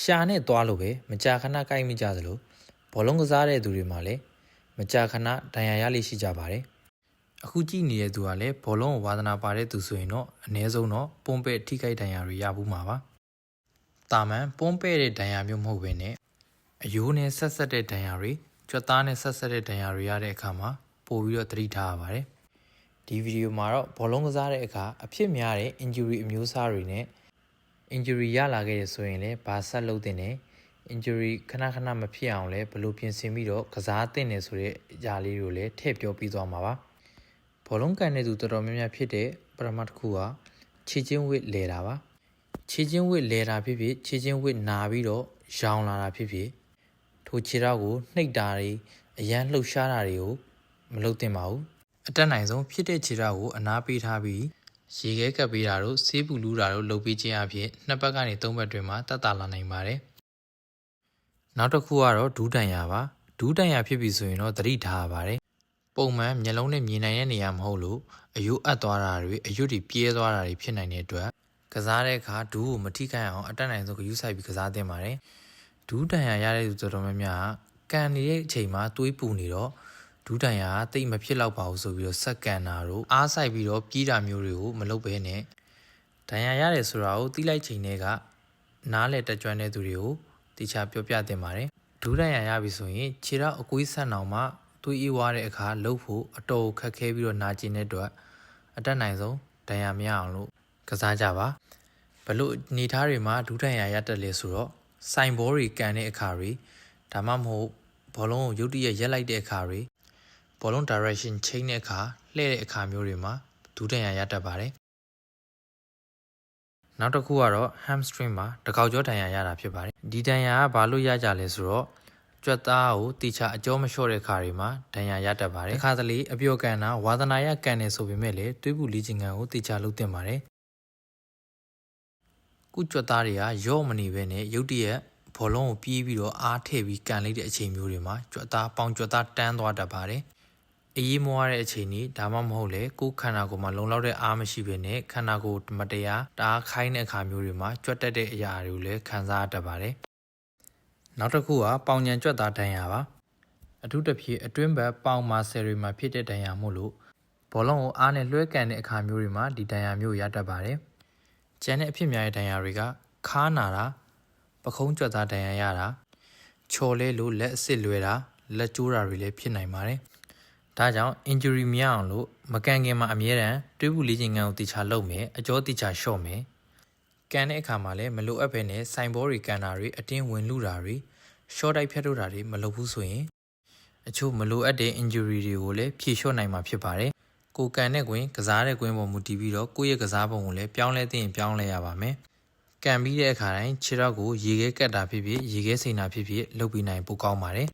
ရှာနဲ့သွားလို့ပဲမကြာခဏကိုက်မိကြသလိုဘောလုံးကစားတဲ့သူတွေမှာလည်းမကြာခဏဒဏ်ရာရလိရှိကြပါတယ်အခုကြည့်နေတဲ့သူကလည်းဘောလုံးကိုဝါသနာပါတဲ့သူဆိုရင်တော့အ ਨੇ ဆုံးတော့ပုံပဲ့ထိခိုက်ဒဏ်ရာတွေရဘူးမှာပါတာမန်ပုံပဲ့တဲ့ဒဏ်ရာမျိုးမဟုတ်ဘဲနဲ့အယိုးနဲ့ဆက်ဆက်တဲ့ဒဏ်ရာတွေကြွက်သားနဲ့ဆက်ဆက်တဲ့ဒဏ်ရာတွေရတဲ့အခါမှာပို့ပြီးတော့သတိထားရပါတယ်ဒီဗီဒီယိုမှာတော့ဘောလုံးကစားတဲ့အခါအဖြစ်များတဲ့ injury အမျိုးအစားတွေနဲ့ injury ရလာခဲ့ရဆိုရင်လည်းဘာဆက်လုပ်တင်တယ် injury ခဏခဏမဖြစ်အောင်လည်းဘယ်လိုပြင်ဆင်ပြီးတော့ကစားတင်တယ်ဆိုတဲ့အရာလေးတွေကိုလည်းထည့်ပြောပြီးသွားမှာပါဘောလုံးကန်တဲ့သူတော်တော်များများဖြစ်တဲ့ပရမတ်တစ်ခုကခြေချင်းဝစ်လဲတာပါခြေချင်းဝစ်လဲတာဖြစ်ဖြစ်ခြေချင်းဝစ်နာပြီးတော့ရောင်လာတာဖြစ်ဖြစ်ထိုခြေထောက်ကိုနှိပ်တာတွေအရန်လှုပ်ရှားတာတွေကိုမလုပ်သင့်ပါဘူးအတက်နိုင်ဆုံးဖြစ်တဲ့ခြေထောက်ကိုအနားပေးထားပြီး ရေခဲကပ်ပေးတာတို့ဆေးပူလူးတာတို့လုပ်ပေးခြင်းအပြင်နှစ်ဘက်ကနေသုံးဘက်တွင်မှတက်တာလာနိုင်ပါတယ်နောက်တစ်ခုကတော့ဒူးတန်ရပါဒူးတန်ရဖြစ်ပြီဆိုရင်တော့သတိထားရပါတယ်ပုံမှန်မျက်လုံးနဲ့မြင်နိုင်တဲ့နေရာမဟုတ်လို့အယုတ်အပ်သွားတာတွေအယုတ်တွေပြဲသွားတာတွေဖြစ်နိုင်တဲ့အတွက်ကစားတဲ့အခါဒူးကိုမထိခိုက်အောင်အတက်နိုင်ဆုံးဂရုစိုက်ပြီးကစားသင့်ပါတယ်ဒူးတန်ရရတဲ့သူတော်တော်များများကကန်နေတဲ့အချိန်မှာတွေးပူနေတော့ ဒူးတန်ရကတိတ်မဖြစ်တော့ပါဘူးဆိုပြီးတော့စက်ကန်တာတို့အားဆိုင်ပြီးတော့ပြေးတာမျိုးတွေကိုမလုပ်ဘဲနဲ့ဒဏ်ရာရတယ်ဆိုတာကိုသိလိုက်ချိန်တည်းကနားလေတက်ကြွတဲ့သူတွေကိုတေချာပြောပြတင်ပါတယ်ဒူးတန်ရရပြီဆိုရင်ခြေတော့အကွေးဆက်အောင်မှတွေးအေးွားတဲ့အခါလှုပ်ဖို့အတော်ခက်ခဲပြီးတော့နာကျင်တဲ့အတွက်အတက်နိုင်ဆုံးဒဏ်ရာမရအောင်လို့ကစားကြပါဘလို့နေသားတွေမှာဒူးတန်ရရတက်လေဆိုတော့စိုင်ဘောတွေကန်တဲ့အခါတွေဒါမှမဟုတ်ဘောလုံးကိုရုတ်တရက်ရက်လိုက်တဲ့အခါတွေ ဘောလုံး direction change တဲ့အခါလှည့်တဲ့အခါမျိုးတွေမှာဒူးတန်ရရတတ်ပါတယ်နောက်တစ်ခုကတော့ hamstring မှာတကောက်ကျောဒဏ်ရာရတာဖြစ်ပါတယ်ဒီဒဏ်ရာကဘာလို့ရကြလဲဆိုတော့ကြွက်သားကိုတီချာအကျောမလျှော့တဲ့ခါတွေမှာဒဏ်ရာရတတ်ပါတယ်အခါတလေအပြောကန်တာဝါသနာရကန်နေဆိုပေမဲ့လေတွေးပူလီချင်ကန်ကိုတီချာလုပ်တင်ပါတယ်ကုကြွက်သားတွေကရော့မနေပဲနဲ့ရုတ်တရက်ဘောလုံးကိုပြေးပြီးတော့အားထည့်ပြီးကန်လိုက်တဲ့အချိန်မျိုးတွေမှာကြွက်သားပေါင်ကြွက်သားတန်းသွားတတ်ပါတယ် အေးမွားတဲ့အချိန်นี้ဒါမှမဟုတ်လေကိုယ်ခန္ဓာကိုယ်မှာလုံလောက်တဲ့အားမရှိဘဲနဲ့ခန္ဓာကိုယ်မတရားတအားခိုင်းတဲ့အခါမျိုးတွေမှာကြွက်တက်တဲ့အရာတွေကိုလည်းခံစားရတတ်ပါတယ်နောက်တစ်ခုကပေါင်ညံကြွက်သားဒဏ်ရာပါအထူးသဖြင့်အတွင်းဘက်ပေါင်မာဆယ်တွေမှာဖြစ်တဲ့ဒဏ်ရာမို့လို့ဘောလုံးကိုအားနဲ့လွှဲကန်တဲ့အခါမျိုးတွေမှာဒီဒဏ်ရာမျိုးရတတ်ပါတယ်ကျန်တဲ့အဖြစ်များတဲ့ဒဏ်ရာတွေကခါနာတာပခုံးကြွက်သားဒဏ်ရာရတာချော်လဲလို့လက်အစ်စ်လွယ်တာလက်ကျိုးတာတွေလည်းဖြစ်နိုင်ပါတယ် ဒါကြောင့် injury မရအောင်လို့မကန်ခင်မှာအမြဲတမ်းတွေးပူလေးချိန်ကန်ကိုတေချာလုပ်မယ်အကျောတေချာလျှော့မယ်ကန်တဲ့အခါမှာလည်းမလိုအပ်ဘဲနဲ့စိုင်ဘောတွေကန်တာတွေအတင်းဝင်လူတာတွေရှော့တိုက်ဖြတ်ထုတ်တာတွေမလုပ်ဘူးဆိုရင်အချို့မလိုအပ်တဲ့ injury တွေကိုလည်းဖြေလျှော့နိုင်မှာဖြစ်ပါတယ်ကိုကန်တဲ့ကွင်းကစားတဲ့ကွင်းပေါ်မူတည်ပြီးတော့ကိုယ့်ရဲ့ကစားပုံကိုလည်းပြောင်းလဲသင့်ရင်ပြောင်းလဲရပါမယ်ကန်ပြီးတဲ့အခါတိုင်းခြေထောက်ကိုရေခဲကတ်တာဖြစ်ဖြစ်ရေခဲစိန်တာဖြစ်ဖြစ်လုပ်ပြီးနိုင်ပိုကောင်းပါတယ်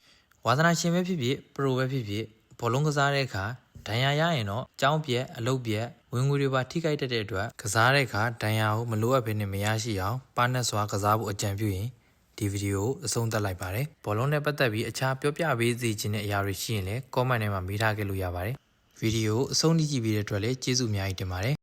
ဝါသနာရှင်ပဲဖြစ်ဖြစ်ပရိုပဲဖြစ်ဖြစ် ဘောလုံးကစားတဲ့အခါဒဏ်ရာရရင်တော့ကြောင်းပြက်အလုတ်ပြက်ဝင်ငွေတွေပါထိခိုက်တတ်တဲ့အတွက်ကစားတဲ့အခါဒဏ်ရာကိုမလိုအပ်ဘဲနဲ့မရရှိအောင်ပါနက်စွာကစားဖို့အကြံပြုရင်ဒီဗီဒီယိုကိုအဆုံးသတ်လိုက်ပါတယ်ဘောလုံးနဲ့ပတ်သက်ပြီးအခြားပြောပြပေးစီခြင်းတဲ့အရာတွေရှိရင်လည်း comment ထဲမှာမေးထားခဲ့လို့ရပါတယ်ဗီဒီယိုကိုအဆုံးထိကြည့်ပြီးတဲ့အတွက်လည်းကျေးဇူးအများကြီးတင်ပါတယ်